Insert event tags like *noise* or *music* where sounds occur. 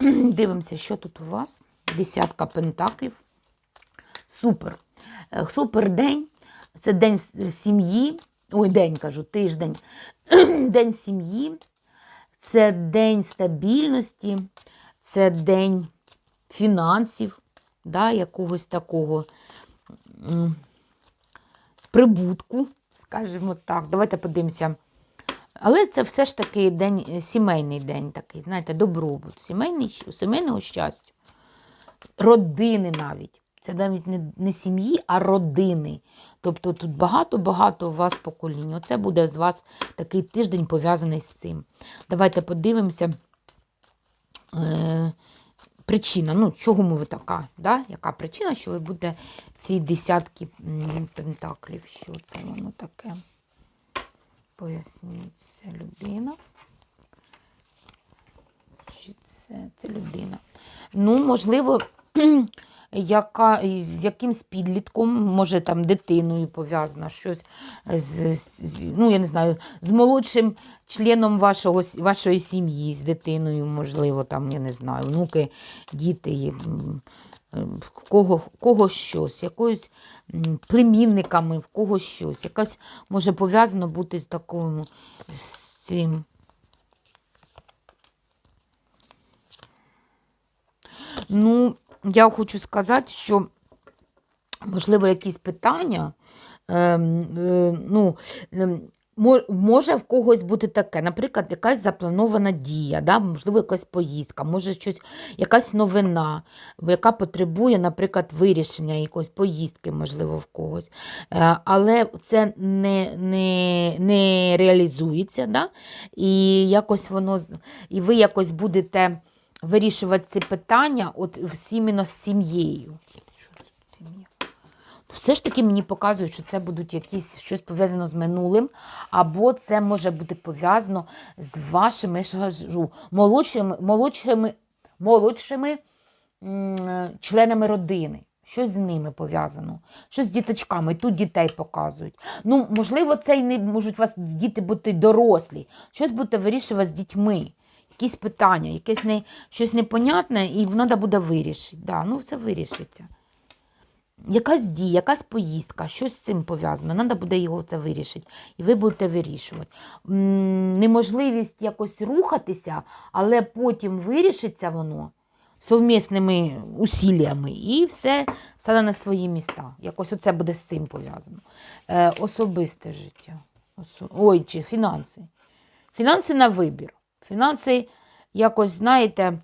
*clears throat* Дивимося, що тут у вас. Десятка пентаклів. Супер. Е, Супер день. Це день сім'ї. Ой, день кажу, тиждень. *clears throat* День сім'ї. Це день стабільності, це день фінансів, да, якогось такого прибутку, скажімо так. Давайте подивимося. Але це все ж таки день, е, сімейний день такий, знаєте, добробут, сімейний, сімейного щастя, родини навіть. Це навіть не, не сім'ї, а родини. Тобто тут багато-багато у вас поколінь. Оце буде з вас такий тиждень пов'язаний з цим. Давайте подивимося. Е, причина, ну, чому ви така? Да? Яка причина, що ви будете ці десятки пентаклів? Що це воно таке? Поясніть, це людина. Чи це, це людина? Ну, можливо, *clears throat* яка, з якимсь підлітком, може там дитиною пов'язана, щось з, з, ну, я не знаю, з молодшим членом вашого, вашої сім'ї, з дитиною, можливо, там, я не знаю, внуки, діти, в кого, в кого щось, якоюсь племінниками, в кого щось. Якась може пов'язано бути з такою з цим. Ну, я хочу сказати, що, можливо, якісь питання, ем, е, ну, ем, може в когось бути таке, наприклад, якась запланована дія, да? можливо, якась поїздка, може щось, якась новина, яка потребує, наприклад, вирішення якоїсь поїздки, можливо, в когось. Е, Але це не, не, не реалізується, да? і якось воно, і ви якось будете вирішувати ці питання от іменно з сім'єю. Що це сім'я? Все ж таки мені показують, що це будуть якісь щось пов'язано з минулим, або це може бути пов'язано з вашими я молодшими, молодшими, молодшими членами родини. Щось з ними пов'язано, щось з діточками, тут дітей показують. Ну, можливо, це і не можуть вас діти бути дорослі, щось будете вирішувати з дітьми, якісь питання, якесь не, щось непонятне, і треба буде вирішити. Да, ну, все вирішиться. Якась дія, якась поїздка, щось з цим пов'язано. Треба буде його це вирішити. І ви будете вирішувати. Неможливість якось рухатися, але потім вирішиться воно совмісними усіллями, і все стане на свої міста. Якось оце буде з цим пов'язано. Е, особисте життя. Осо... Ой, чи фінанси. Фінанси на вибір. Фінанси якось, знаєте,